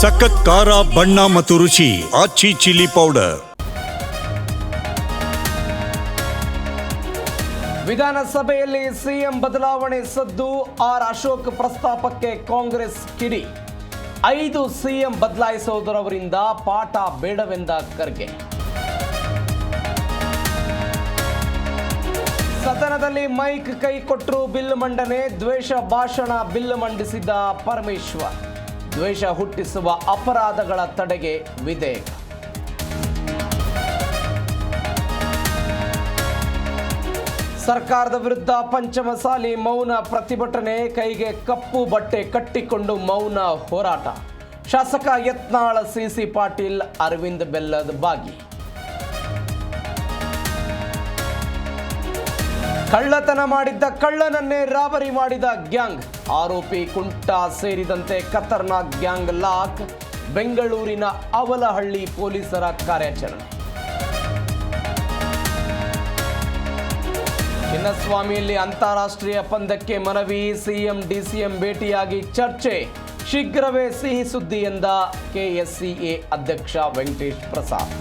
ಸಖತ್ ಖಾರ, ಬಣ್ಣ ಮತ್ತು ರುಚಿ, ಆಚಿ ಚಿಲ್ಲಿ ಪೌಡರ್. ವಿಧಾನಸಭೆಯಲ್ಲಿ ಸಿಎಂ ಬದಲಾವಣೆ ಸದ್ದು, ಆರ್ ಅಶೋಕ್ ಪ್ರಸ್ತಾಪಕ್ಕೆ ಕಾಂಗ್ರೆಸ್ ಕಿಡಿ. ಐದು ಸಿಎಂ ಬದಲಾಯಿಸುವುದರವರಿಂದ ಪಾಠ ಬೇಡವೆಂದ ಖರ್ಗೆ. ಸದನದಲ್ಲಿ ಮೈಕ್ ಕೈ ಕೊಟ್ಟರು ಬಿಲ್ ಮಂಡನೆ, ದ್ವೇಷ ಭಾಷಣ ಬಿಲ್ ಮಂಡಿಸಿದ ಪರಮೇಶ್ವರ್. ದ್ವೇಷ ಹುಟ್ಟಿಸುವ ಅಪರಾಧಗಳ ತಡೆಗೆ ವಿಧೇಯಕ. ಸರ್ಕಾರದ ವಿರುದ್ಧ ಪಂಚಮಸಾಲಿ ಮೌನ ಪ್ರತಿಭಟನೆ, ಕೈಗೆ ಕಪ್ಪು ಬಟ್ಟೆ ಕಟ್ಟಿಕೊಂಡು ಮೌನ ಹೋರಾಟ. ಶಾಸಕ ಯತ್ನಾಳ ಸಿಸಿ ಪಾಟೀಲ್, ಅರವಿಂದ್ ಬೆಲ್ಲದ್ ಬಾಗಿ. ಕಳ್ಳತನ ಮಾಡಿದ್ದ ಕಳ್ಳನನ್ನೇ ರಾಬರಿ ಮಾಡಿದ ಗ್ಯಾಂಗ್. ಆರೋಪಿ ಕುಂಟಾ ಸೇರಿದಂತೆ ಖತರ್ನಾಕ್ ಗ್ಯಾಂಗ್ ಲಾಕ್, ಬೆಂಗಳೂರಿನ ಅವಲಹಳ್ಳಿ ಪೊಲೀಸರ ಕಾರ್ಯಾಚರಣೆ. ಚಿನ್ನಸ್ವಾಮಿಯಲ್ಲಿ ಅಂತಾರಾಷ್ಟ್ರೀಯ ಪಂದ್ಯಕ್ಕೆ ಮನವಿ, ಸಿಎಂ, ಡಿಸಿಎಂ ಭೇಟಿಯಾಗಿ ಚರ್ಚೆ. ಶೀಘ್ರವೇ ಸಿಹಿ ಸುದ್ದಿ ಎಂದ ಕೆಎಸ್ಸಿಎ ಅಧ್ಯಕ್ಷ ವೆಂಕಟೇಶ್ ಪ್ರಸಾದ್.